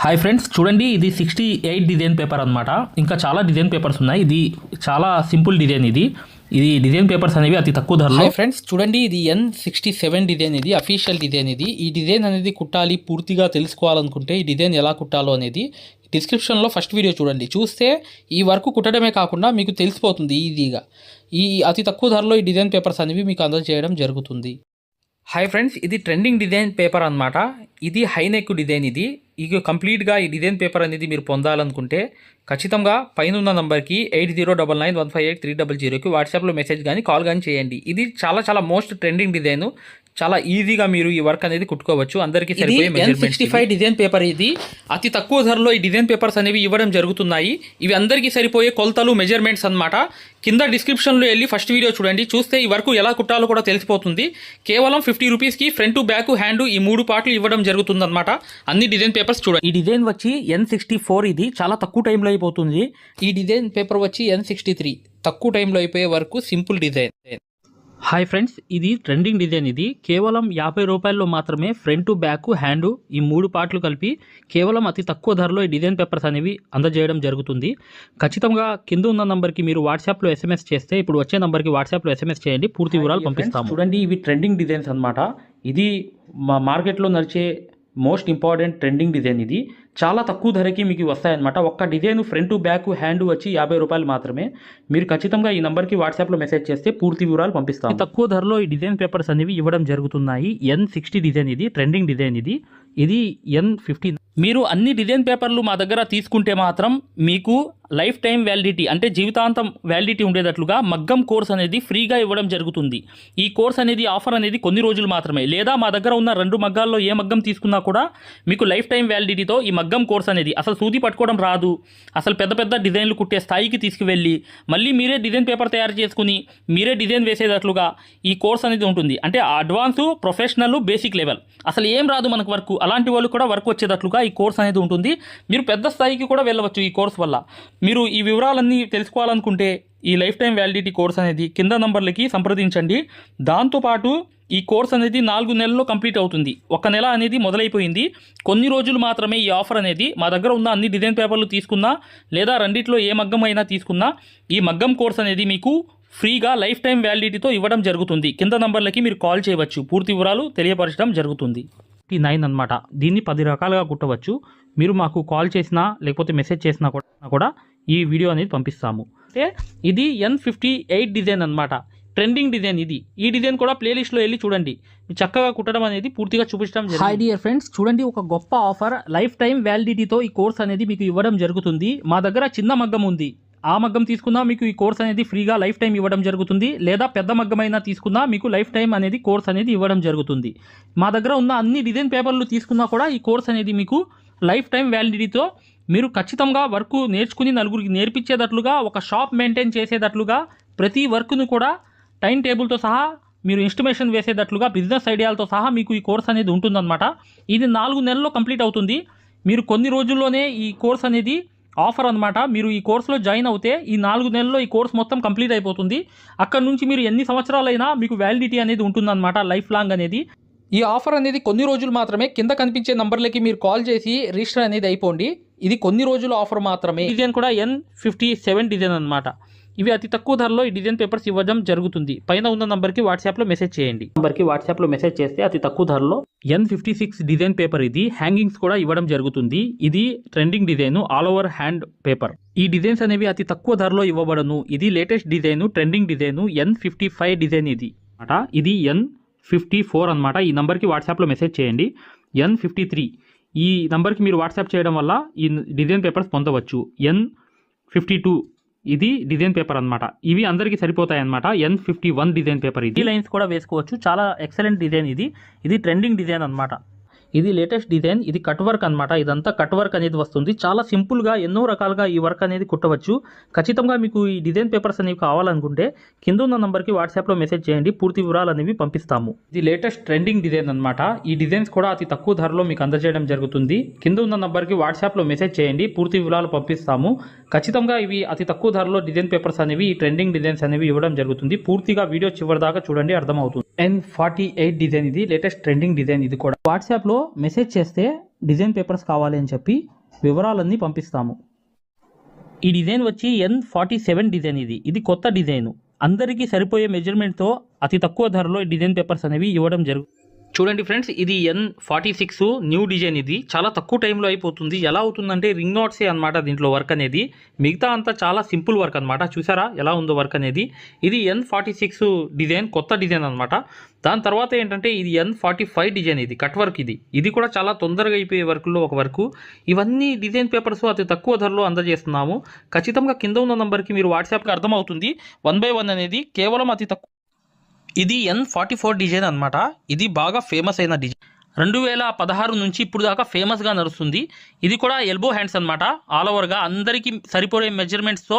Hi friends చూడండి ఇది sixty eight design paper అనమాట ఇంకా చాలా డిజైన్ పేపర్స్ ఉన్నాయి. ఇది చాలా సింపుల్ డిజైన్ ఇది. ఇది డిజైన్ పేపర్స్ అనేవి అతి తక్కువ ధరలో. హాయ్ ఫ్రెండ్స్ చూడండి ఇది ఎన్ సిక్స్టీ సెవెన్ డిజైన్ ఇది అఫీషియల్ డిజైన్ ఇది. ఈ డిజైన్ అనేది కుట్టాలి పూర్తిగా తెలుసుకోవాలనుకుంటే ఈ డిజైన్ ఎలా కుట్టాలో అనేది డిస్క్రిప్షన్లో ఫస్ట్ వీడియో చూడండి. చూస్తే ఈ వర్క్ కుట్టడమే కాకుండా మీకు తెలిసిపోతుంది ఈజీగా. ఈ అతి తక్కువ ధరలో ఈ డిజైన్ పేపర్స్ అనేవి మీకు అందజేయడం జరుగుతుంది. హాయ్ ఫ్రెండ్స్ ఇది ట్రెండింగ్ డిజైన్ పేపర్ అన్నమాట. ఇది హై నెక్ డిజైన్ ఇది. ఇక కంప్లీట్గా ఇదేం పేపర్ అనేది మీరు పొందాలనుకుంటే ఖచ్చితంగా పైన ఉన్న నంబర్కి eight zero double nine one five eight three double జీరోకి వాట్సాప్లో మెసేజ్ కానీ కాల్ కానీ చేయండి. ఇది చాలా చాలా మోస్ట్ ట్రెండింగ్ డిజైన్. చాలా ఈజీగా మీరు ఈ వర్క్ అనేది కుట్టుకోవచ్చు. అందరికీ సరిపోయే సిక్స్టీ ఫైవ్ డిజైన్ పేపర్ ఇది. అతి తక్కువ ధరలో ఈ డిజైన్ పేపర్స్ అనేవి ఇవ్వడం జరుగుతున్నాయి. ఇవి అందరికీ సరిపోయే కొలతలు మెజర్మెంట్స్ అన్నమాట. కింద డిస్క్రిప్షన్లో వెళ్ళి ఫస్ట్ వీడియో చూడండి. చూస్తే ఈ వర్క్ ఎలా కుట్టాలో కూడా తెలిసిపోతుంది. కేవలం ఫిఫ్టీ రూపీస్కి ఫ్రంట్ బ్యాక్ హ్యాండ్ ఈ మూడు పార్ట్లు ఇవ్వడం జరుగుతుంది అనమాట అన్ని డిజైన్ పేపర్స్ చూడండి. ఈ డిజైన్ వచ్చి ఎన్ సిక్స్టీ ఫోర్ ఇది. చాలా తక్కువ టైంలో అయిపోతుంది. ఈ డిజైన్ పేపర్ వచ్చి ఎన్ సిక్స్టీ త్రీ తక్కువ టైంలో అయిపోయే వరకు సింపుల్ డిజైన్ హాయ్ ఫ్రెండ్స్ ఇది ట్రెండింగ్ డిజైన్ ఇది. కేవలం యాభై రూపాయల్లో మాత్రమే ఫ్రంట్ బ్యాక్ హ్యాండ్ ఈ మూడు పార్ట్లు కలిపి కేవలం అతి తక్కువ ధరలో ఈ డిజైన్ పేపర్స్ అనేవి అందజేయడం జరుగుతుంది. ఖచ్చితంగా కింద ఉన్న నంబర్కి మీరు వాట్సాప్లో ఎస్ఎంఎస్ చేస్తే ఇప్పుడు వచ్చే నంబర్కి వాట్సాప్లో ఎస్ఎంఎస్ చేయండి పూర్తి వివరాలు పంపిస్తాము. చూడండి ఇవి ట్రెండింగ్ డిజైన్స్ అన్నమాట. ఇది మా మార్కెట్లో నడిచే మోస్ట్ ఇంపార్టెంట్ ట్రెండింగ్ డిజైన్ ఇది. చాలా తక్కువ ధరకి మీకు వస్తాయన్నమాట. ఒక్క డిజైన్ ఫ్రంట్ బ్యాక్ హ్యాండ్ వచ్చి యాభై రూపాయలు మాత్రమే. మీరు ఖచ్చితంగా ఈ నెంబర్కి వాట్సాప్లో మెసేజ్ చేస్తే పూర్తి వివరాలు పంపిస్తాం. తక్కువ ధరలో ఈ డిజైన్ పేపర్స్ అనేవి ఇవ్వడం జరుగుతున్నాయి. ఎన్ సిక్స్టీ డిజైన్ ఇది ట్రెండింగ్ డిజైన్ ఇది. ఇది ఎన్ ఫిఫ్టీ మీరు అన్ని డిజైన్ పేపర్లు మా దగ్గర తీసుకుంటే మాత్రం మీకు లైఫ్ టైం వ్యాలిడిటీ అంటే జీవితాంతం వ్యాలిడిటీ ఉండేటట్లుగా మగ్గం కోర్స్ అనేది ఫ్రీగా ఇవ్వడం జరుగుతుంది. ఈ కోర్స్ అనేది ఆఫర్ అనేది కొన్ని రోజులు మాత్రమే. లేదా మా దగ్గర ఉన్న రెండు మగ్గాల్లో ఏ మగ్గం తీసుకున్నా కూడా మీకు లైఫ్ టైం వ్యాలిడిటీతో ఈ మగ్గం కోర్స్ అనేది అసలు సూది పట్టుకోవడం రాదు. అసలు పెద్ద పెద్ద డిజైన్లు కుట్టే స్థాయికి తీసుకువెళ్ళి మళ్ళీ మీరే డిజైన్ పేపర్ తయారు చేసుకుని మీరే డిజైన్ వేసేటట్లుగా ఈ కోర్స్ అనేది ఉంటుంది. అంటే అడ్వాన్స్ ప్రొఫెషనల్ బేసిక్ లెవెల్. అసలు ఏం రాదు మనకు వర్క్. అలాంటి వాళ్ళు కూడా వర్క్ వచ్చేటట్లుగా ఈ కోర్స్ అనేది ఉంటుంది. మీరు పెద్ద స్థాయికి కూడా వెళ్ళవచ్చు ఈ కోర్స్ వల్ల. మీరు ఈ వివరాలన్నీ తెలుసుకోవాలనుకుంటే ఈ లైఫ్ టైం వ్యాలిడిటీ కోర్స్ అనేది కింద నంబర్లకి సంప్రదించండి. దాంతోపాటు ఈ కోర్స్ అనేది నాలుగు నెలల్లో కంప్లీట్ అవుతుంది. ఒక నెల అనేది మొదలైపోయింది. కొన్ని రోజులు మాత్రమే ఈ ఆఫర్ అనేది మా దగ్గర ఉన్న అన్ని డిజైన్ పేపర్లు తీసుకున్నా లేదా రెండిట్లో ఏ మగ్గం అయినా తీసుకున్నా ఈ మగ్గం కోర్స్ అనేది మీకు ఫ్రీగా లైఫ్ టైం వ్యాలిడిటీతో ఇవ్వడం జరుగుతుంది. కింద నంబర్లకి మీరు కాల్ చేయవచ్చు. పూర్తి వివరాలు తెలియపరచడం జరుగుతుంది. ఫిఫ్టీ నైన్ అనమాట దీన్ని పది రకాలుగా కుట్టవచ్చు. మీరు మాకు కాల్ చేసినా లేకపోతే మెసేజ్ చేసినా కూడా కూడా ఈ వీడియో అనేది పంపిస్తాము. అంటే ఇది ఎన్ ఫిఫ్టీ ఎయిట్ డిజైన్ అనమాట ట్రెండింగ్ డిజైన్ ఇది. ఈ డిజైన్ కూడా ప్లేలిస్ట్లో వెళ్ళి చూడండి. మీరు చక్కగా కుట్టడం అనేది పూర్తిగా చూపించడం హాయ్ డియర్ ఫ్రెండ్స్ చూడండి ఒక గొప్ప ఆఫర్. లైఫ్ టైం వ్యాలిడిటీతో ఈ కోర్స్ అనేది మీకు ఇవ్వడం జరుగుతుంది. మా దగ్గర చిన్న మగ్గం ఉంది. ఆ మగ్గం తీసుకున్నా మీకు ఈ కోర్స్ అనేది ఫ్రీగా లైఫ్ టైం ఇవ్వడం జరుగుతుంది. లేదా పెద్ద మగ్గమైనా తీసుకున్నా మీకు లైఫ్ టైం అనేది కోర్స్ అనేది ఇవ్వడం జరుగుతుంది. మా దగ్గర ఉన్న అన్ని డిజైన్ పేపర్లు తీసుకున్నా కూడా ఈ కోర్స్ అనేది మీకు లైఫ్ టైం వ్యాలిడిటీతో మీరు ఖచ్చితంగా వర్క్ నేర్చుకుని నలుగురికి నేర్పించేటట్లుగా ఒక షాప్ మెయింటైన్ చేసేటట్లుగా ప్రతి వర్క్ను కూడా టైం టేబుల్తో సహా మీరు ఇన్స్టిమేషన్ వేసేటట్లుగా బిజినెస్ ఐడియాలతో సహా మీకు ఈ కోర్స్ అనేది ఉంటుందన్నమాట. ఇది నాలుగు నెలల్లో కంప్లీట్ అవుతుంది. మీరు కొన్ని రోజుల్లోనే ఈ కోర్స్ అనేది ఆఫర్ అనమాట మీరు ఈ కోర్సులో జాయిన్ అవుతే ఈ నాలుగు నెలల్లో ఈ కోర్స్ మొత్తం కంప్లీట్ అయిపోతుంది. అక్కడ నుంచి మీరు ఎన్ని సంవత్సరాలైనా మీకు వ్యాలిడిటీ అనేది ఉంటుందన్నమాట లైఫ్ లాంగ్ అనేది. ఈ ఆఫర్ అనేది కొన్ని రోజులు మాత్రమే కింద కనిపించే నంబర్లకి మీరు కాల్ చేసి రిజిస్టర్ అనేది అయిపోండి. ఇది కొన్ని రోజుల ఆఫర్ మాత్రమే. డిజైన్ కూడా ఎన్ ఫిఫ్టీ సెవెన్ డిజైన్ అనమాట ఇవి అతి తక్కువ ధరలో ఈ డిజైన్ పేపర్స్ ఇవ్వడం జరుగుతుంది. పైన ఉన్న నంబర్కి వాట్సాప్లో మెసేజ్ చేయండి. నంబర్కి వాట్సాప్లో మెసేజ్ చేస్తే అతి తక్కువ ధరలో N fifty six design paper ఇది. హ్యాంగింగ్స్ కూడా ఇవ్వడం జరుగుతుంది. ఇది trending design all over hand paper ఈ డిజైన్స్ అనేవి అతి తక్కువ ధరలో ఇవ్వబడను. ఇది latest design trending design. N fifty five design ఇది. అనమాట ఇది ఎన్ ఫిఫ్టీ ఫోర్ అనమాట ఈ నంబర్కి వాట్సాప్లో మెసేజ్ చేయండి. ఎన్ ఫిఫ్టీ త్రీ ఈ నంబర్కి మీరు వాట్సాప్ చేయడం వల్ల ఈ డిజైన్ పేపర్స్ పొందవచ్చు. ఎన్ ఫిఫ్టీ టూ ఇది డిజైన్ పేపర్ అనమాట ఇవి అందరికీ సరిపోతాయి అనమాట N fifty one design paper ఇది. లైన్స్ కూడా వేసుకోవచ్చు. చాలా ఎక్సలెంట్ డిజైన్ ఇది. ఇది ట్రెండింగ్ డిజైన్ అనమాట ఇది లేటెస్ట్ డిజైన్ ఇది కట్ వర్క్ అనమాట ఇదంతా కట్ వర్క్ అనేది వస్తుంది. చాలా సింపుల్గా ఎన్నో రకాలుగా ఈ వర్క్ అనేది కుట్టవచ్చు. ఖచ్చితంగా మీకు ఈ డిజైన్ పేపర్స్ అనేవి కావాలనుకుంటే కింద ఉన్న నంబర్కి వాట్సాప్లో మెసేజ్ చేయండి. పూర్తి వివరాలు అనేవి పంపిస్తాము. ఇది లేటెస్ట్ ట్రెండింగ్ డిజైన్ అనమాట ఈ డిజైన్స్ కూడా అతి తక్కువ ధరలో మీకు అందజేయడం జరుగుతుంది. కింద ఉన్న నంబర్కి వాట్సాప్లో మెసేజ్ చేయండి. పూర్తి వివరాలు పంపిస్తాము. ఖచ్చితంగా ఇవి అతి తక్కువ ధరలో డిజైన్ పేపర్స్ అనేవి ఈ ట్రెండింగ్ డిజైన్స్ అనేవి ఇవ్వడం జరుగుతుంది. పూర్తిగా వీడియో చివరి దాకా చూడండి అర్థమవుతుంది. ఎన్ ఫార్టీ ఎయిట్ డిజైన్ ఇది లేటెస్ట్ ట్రెండింగ్ డిజైన్ ఇది కూడా. వాట్సాప్లో మెసేజ్ చేస్తే డిజైన్ పేపర్స్ కావాలి అని చెప్పి వివరాలన్నీ పంపిస్తాము. ఈ డిజైన్ వచ్చి ఎన్ ఫార్టీ సెవెన్ డిజైన్ ఇది. ఇది కొత్త డిజైన్ అందరికీ సరిపోయే మెజర్మెంట్తో అతి తక్కువ ధరలో ఈ డిజైన్ పేపర్స్ అనేవి ఇవ్వడం జరుగు చూడండి ఫ్రెండ్స్ ఇది N forty six new design ఇది. చాలా తక్కువ టైంలో అయిపోతుంది. ఎలా అవుతుందంటే రింగ్ నాట్సే అనమాట దీంట్లో వర్క్ అనేది. మిగతా అంతా చాలా సింపుల్ వర్క్ అనమాట చూసారా? ఎలా ఉందో వర్క్ అనేది. ఇది ఎన్ ఫార్టీ సిక్స్ డిజైన్ కొత్త డిజైన్ అనమాట దాని తర్వాత ఏంటంటే ఇది ఎన్ ఫార్టీ ఫైవ్ డిజైన్ ఇది కట్ వర్క్ ఇది. ఇది కూడా చాలా తొందరగా అయిపోయే వర్క్లో ఒక వర్క్. ఇవన్నీ డిజైన్ పేపర్స్ అతి తక్కువ ధరలో అందజేస్తున్నాము. ఖచ్చితంగా కింద ఉన్న నంబర్కి మీరు వాట్సాప్కి అర్థమవుతుంది. వన్ బై వన్ అనేది కేవలం అతి తక్కువ ఇది ఎన్ ఫార్టీ ఫోర్ డిజైన్ అనమాట ఇది బాగా ఫేమస్ అయిన డిజైన్ రెండు వేల పదహారు నుంచి ఇప్పుడు దాకా ఫేమస్గా నడుస్తుంది. ఇది కూడా ఎల్బో హ్యాండ్స్ అనమాట ఆల్ ఓవర్గా అందరికీ సరిపోయే మెజర్మెంట్స్తో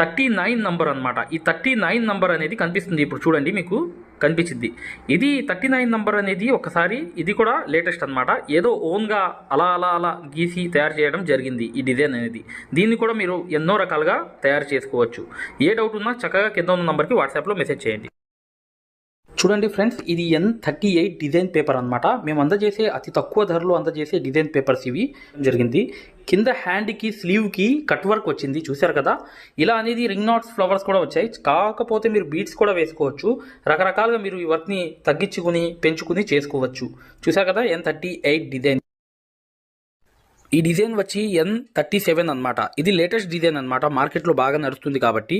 థర్టీ నైన్ నంబర్ అనమాట ఈ థర్టీ నైన్ నంబర్ అనేది కనిపిస్తుంది ఇప్పుడు చూడండి మీకు కనిపించింది. ఇది థర్టీ నైన్ నంబర్ అనేది ఒకసారి ఇది కూడా లేటెస్ట్ అనమాట ఏదో ఓన్గా అలా అలా అలా గీసి తయారు చేయడం జరిగింది ఈ డిజైన్ అనేది. దీన్ని కూడా మీరు ఎన్నో రకాలుగా తయారు చేసుకోవచ్చు. ఏ డౌట్ ఉన్నా చక్కగా కింద ఉన్న నంబర్కి వాట్సాప్లో మెసేజ్ చేయండి. చూడండి ఫ్రెండ్స్ ఇది N thirty eight design paper అనమాట మేము అందజేసే అతి తక్కువ ధరలో అందజేసే డిజైన్ పేపర్స్ ఇవి. జరిగింది. కింద హ్యాండ్కి స్లీవ్కి కట్ వర్క్ వచ్చింది చూశారు కదా? ఇలా అనేది రింగ్ నాట్స్ ఫ్లవర్స్ కూడా వచ్చాయి. కాకపోతే మీరు బీట్స్ కూడా వేసుకోవచ్చు. రకరకాలుగా మీరు ఈ వర్క్ని తగ్గించుకుని పెంచుకుని చేసుకోవచ్చు. చూశారు కదా ఎన్ థర్టీ ఎయిట్ డిజైన్. ఈ డిజైన్ వచ్చి ఎన్ థర్టీ సెవెన్ అనమాట ఇది లేటెస్ట్ డిజైన్ అనమాట మార్కెట్లో బాగా నడుస్తుంది కాబట్టి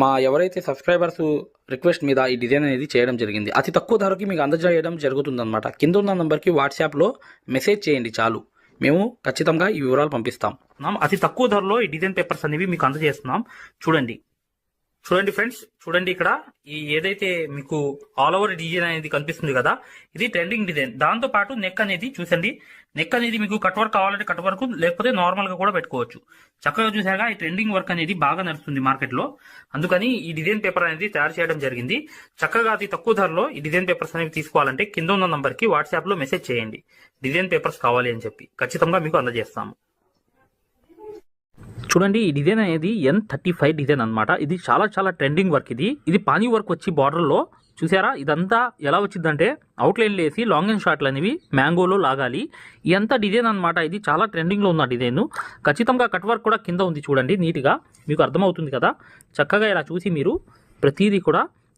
మా ఎవరైతే సబ్స్క్రైబర్స్ రిక్వెస్ట్ మీద ఈ డిజైన్ అనేది చేయడం జరిగింది. అతి తక్కువ ధరకి మీకు అందజేయడం జరుగుతుందన్నమాట. కింద ఉన్న నెంబర్కి వాట్సాప్లో మెసేజ్ చేయండి చాలు. మేము ఖచ్చితంగా ఈ వివరాలు పంపిస్తాం. అతి తక్కువ ధరలో ఈ డిజైన్ పేపర్స్ అనేవి మీకు అందజేస్తున్నాం. చూడండి. చూడండి ఫ్రెండ్స్ చూడండి ఇక్కడ ఈ ఏదైతే మీకు ఆల్ ఓవర్ డిజైన్ అనేది కనిపిస్తుంది కదా ఇది ట్రెండింగ్ డిజైన్. దాంతో పాటు నెక్ అనేది చూసండి. నెక్ అనేది మీకు కట్ వర్క్ కావాలంటే కట్ వర్క్ లేకపోతే నార్మల్గా కూడా పెట్టుకోవచ్చు. చక్కగా చూసాగా ఈ ట్రెండింగ్ వర్క్ అనేది బాగా నడుస్తుంది మార్కెట్లో. అందుకని ఈ డిజైన్ పేపర్ అనేది తయారు చేయడం జరిగింది. చక్కగా అతి తక్కువ ధరలో ఈ డిజైన్ పేపర్స్ అనేవి తీసుకోవాలంటే కింద ఉన్న నంబర్కి వాట్సాప్లో మెసేజ్ చేయండి. డిజైన్ పేపర్స్ కావాలి అని చెప్పి. ఖచ్చితంగా మీకు అందజేస్తాము. చూడండి ఈ డిజైన్ అనేది ఎన్ థర్టీ ఫైవ్ డిజైన్ అనమాట ఇది చాలా చాలా ట్రెండింగ్ వర్క్ ఇది. ఇది పానీ వర్క్ వచ్చి బార్డర్లో చూసారా ఇదంతా ఎలా వచ్చిందంటే అవుట్లైన్ లేసి లాంగ్ అండ్ షార్ట్లు అనేవి మ్యాంగోలో లాగాలి. ఇదంతా డిజైన్ అనమాట ఇది చాలా ట్రెండింగ్లో ఉన్న డిజైన్ ఖచ్చితంగా కట్ వర్క్ కూడా కింద ఉంది చూడండి నీట్గా. మీకు అర్థమవుతుంది కదా? చక్కగా ఇలా చూసి మీరు ప్రతిదీ కూడా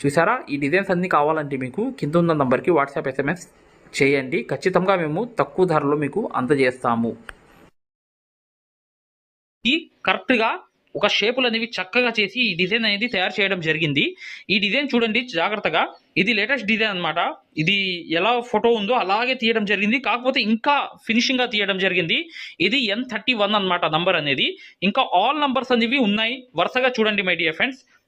చూసారా? ఈ డిజైన్స్ అన్నీ కావాలంటే మీకు కింద ఉన్న నంబర్కి వాట్సాప్ ఎస్ఎంఎస్ చేయండి. ఖచ్చితంగా మేము తక్కువ ధరలో మీకు అందజేస్తాము. ఈ కరెక్ట్గా ఒక షేపులు అనేవి చక్కగా చేసి ఈ డిజైన్ అనేది తయారు చేయడం జరిగింది. ఈ డిజైన్ చూడండి జాగ్రత్తగా. ఇది లేటెస్ట్ డిజైన్ అనమాట ఇది ఎలా ఫోటో ఉందో అలాగే తీయడం జరిగింది. కాకపోతే ఇంకా ఫినిషింగ్గా తీయడం జరిగింది. ఇది ఎన్ థర్టీ వన్ అనమాట నంబర్ అనేది. ఇంకా ఆల్ నంబర్స్ అనేవి ఉన్నాయి. వరుసగా చూడండి మై డియర్ ఫ్రెండ్స్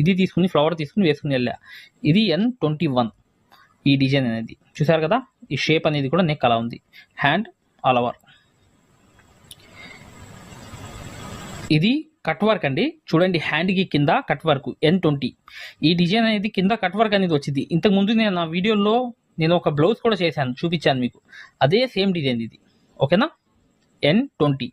ఇది తీసుకుని ఫ్లవర్ తీసుకుని వేసుకుని వెళ్ళా. ఇది ఎన్ ట్వంటీ వన్ ఈ డిజైన్ అనేది. చూసారు కదా? ఈ షేప్ అనేది కూడా నెక్ అలా ఉంది. హ్యాండ్ ఆల్ ఓవర్ ఇది కట్ వర్క్ అండి. చూడండి హ్యాండ్కి కింద కట్ వర్క్ ఎన్ ట్వంటీ ఈ డిజైన్ అనేది కింద కట్ వర్క్ అనేది వచ్చింది. ఇంతకు ముందు నేను నా వీడియోలో నేను ఒక బ్లౌజ్ కూడా చేశాను చూపించాను మీకు. అదే సేమ్ డిజైన్ ఇది. ఓకేనా ఎన్ ట్వంటీ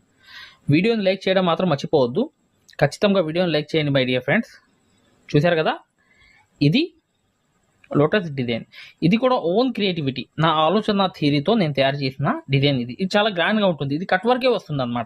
వీడియోని లైక్ చేయడం మాత్రం మర్చిపోవద్దు. ఖచ్చితంగా వీడియోని లైక్ చేయండి మై డియర్ ఫ్రెండ్స్. చూశారు కదా? ఇది లోటస్ డిజైన్. ఇది కూడా ఓన్ క్రియేటివిటీ. నా ఆలోచన థియరీతో నేను తయారు చేసిన డిజైన్ ఇది. ఇది చాలా గ్రాండ్గా ఉంటుంది. ఇది కట్ వర్కే వస్తుంది అనమాట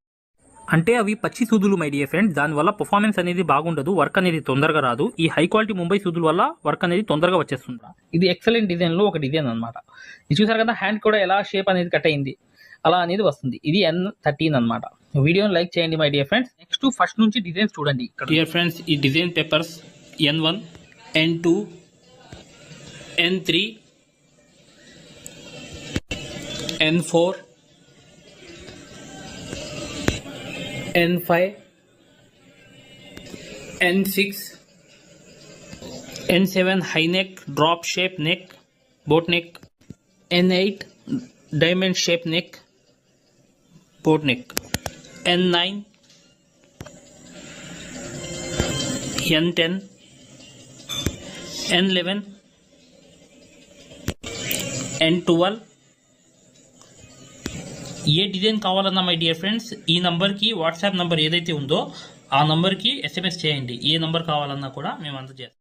అంటే అవి పచ్చి సూదులు మై డియర్ ఫ్రెండ్ దానివల్ల పర్ఫార్మెన్స్ అనేది బాగుండదు వర్క్ అనేది తొందరగా రాదు. ఈ హై క్వాలిటీ ముంబై సూదుల వల్ల వర్క్ అనేది తొందరగా వచ్చేస్తుంది ఇది ఎక్సలెంట్ డిజైన్లో ఒక డిజైన్ అనమాట ఇది చూసారు కదా హ్యాండ్ కూడా ఎలా షేప్ అనేది కట్ అయింది అలా అనేది వస్తుంది. ఇది ఎన్ థర్టీన్ అనమాట వీడియోని లైక్ చేయండి my dear friends next first నుంచి డిజైన్స్ చూడండి. డియర్ ఫ్రెండ్స్ ఈ design papers N one N two N three N four N5, N6, N7 high neck, drop shape neck, boat neck, N8 diamond shape neck, boat neck, N9, N10, N11, N12, ఏ design కావాలన్నా my dear friends ఈ నంబర్కి WhatsApp number ఏదైతే ఉందో ఆ నంబర్కి SMS చేయండి. ఏ number కావాలన్నా కూడా మేము అందజేస్తాం.